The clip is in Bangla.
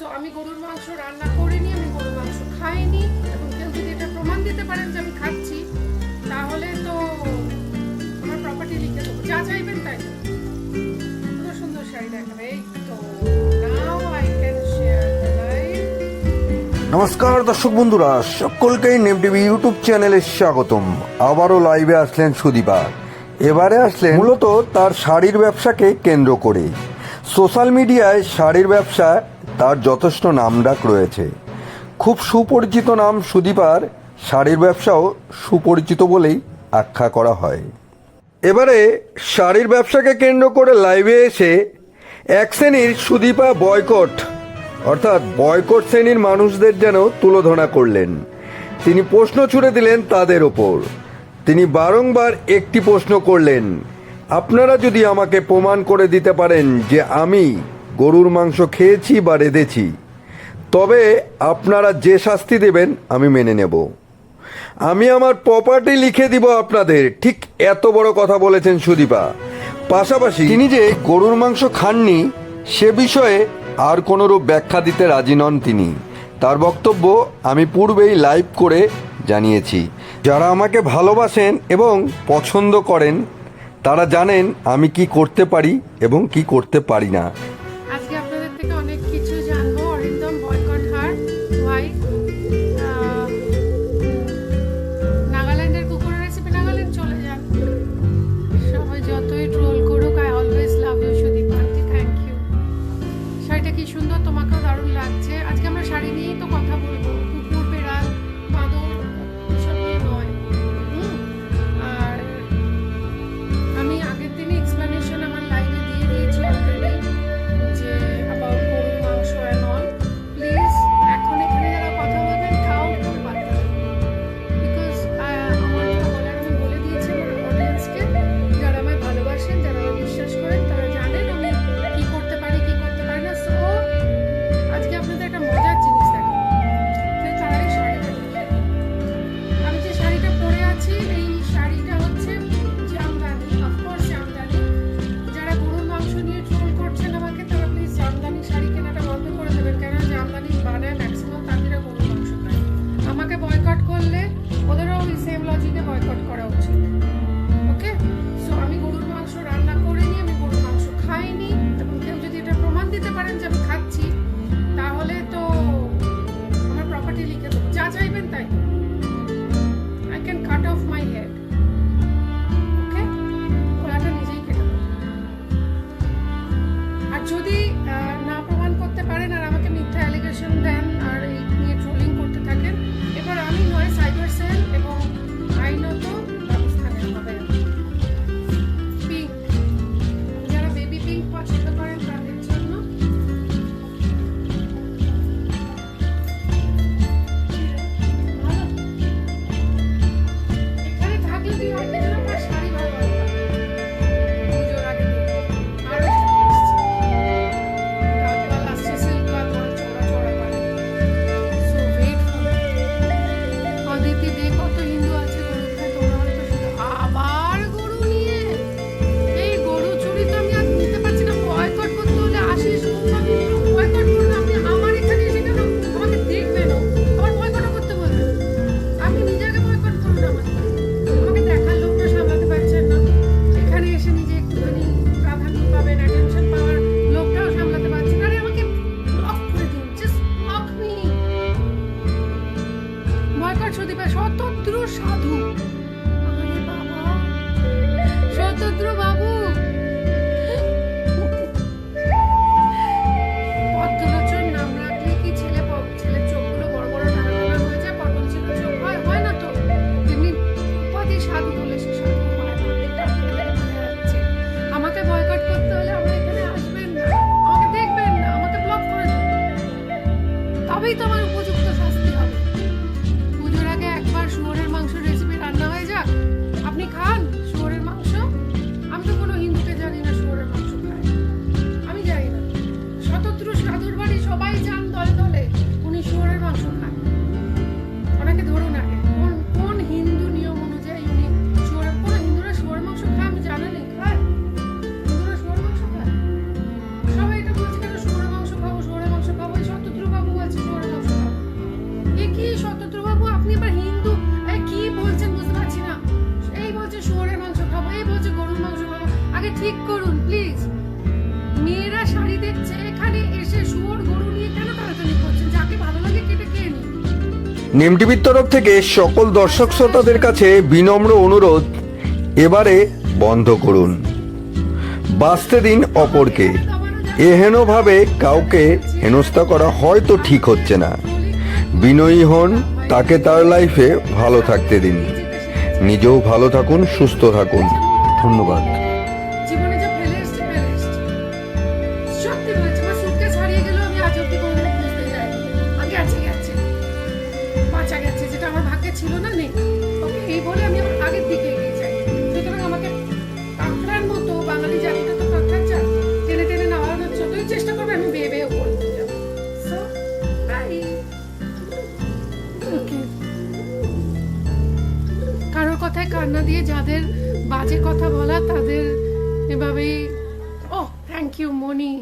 সো আমি গরুর মাংস রান্না করিনি, আমি গরুর মাংস খাইনি। এবং কেউ যদি এটা প্রমাণ দিতে পারেন যে আমি খাচ্ছি, তাহলে তো আমার প্রপার্টি লিখে দেবো যা চাইবেন তাই কত সুন্দর শাড়ি দেখাবে। এই তো নমস্কার দর্শক বন্ধুরা, সকলকেই নেম টিভি ইউটিউব চ্যানেলে স্বাগতম। আবারও লাইভে আসলেন সুদীপা। এবারে আসলেন মূলত তার শাড়ির ব্যবসাকে কেন্দ্র করে। সোশ্যাল মিডিয়ায় শাড়ির ব্যবসা তার যথেষ্ট নামডাক রয়েছে। খুব সুপরিচিত নাম সুদীপার, শাড়ির ব্যবসাও সুপরিচিত বলেই আখ্যা করা হয়। এবারে শাড়ির ব্যবসাকে কেন্দ্র করে লাইভে এসে এক শ্রেণির সুদীপা বয়কট, অর্থাৎ বয়কট শ্রেণির মানুষদের যেন তুলোধনা করলেন। তিনি প্রশ্ন ছুড়ে দিলেন তাদের ওপর। তিনি বারংবার একটি প্রশ্ন করলেন, আপনারা যদি আমাকে প্রমাণ করে দিতে পারেন যে আমি গরুর মাংস খেয়েছি বা রেঁধেছি। তবে আপনারা যে শাস্তি দেবেন, আমি মেনে নেব। আমি আমার প্রপার্টি লিখে দিব আপনাদের। ঠিক এত বড় কথা বলেছেন সুদীপা। পাশাপাশি তিনি যে গরুর মাংস খাননি, সে বিষয়ে আর কোনোরূপ ব্যাখ্যা দিতে রাজি নন তিনি। তার বক্তব্য আমি পূর্বেই লাইভ করে জানিয়েছি। যারা আমাকে ভালোবাসেন এবং পছন্দ করেন, তারা জানেন আমি কি করতে পারি এবং কি করতে পারি না। পারেন যে আমি খাচ্ছি, তাহলে তো আমার প্রপার্টি লিখে দেবো যা চাইবেন তাই। I can cut off my head okay ঘোড়াটা নিজেই খেতে আর যদি 什么？নেম টিভির তরফ থেকে সকল দর্শক শ্রোতাদের কাছে বিনম্র অনুরোধ, এবারে বন্ধ করুন। বাঁচতে দিন অপরকে। এহেনভাবে কাউকে হেনস্থা করা হয়তো ঠিক হচ্ছে না। বিনয়ী হন, তাকে তার লাইফে ভালো থাকতে দিন। নিজেও ভালো থাকুন, সুস্থ থাকুন। ধন্যবাদ। কথায় কান্না দিয়ে যাদের বাজে কথা বলা তাদের এভাবেই ও থ্যাংক ইউ মনি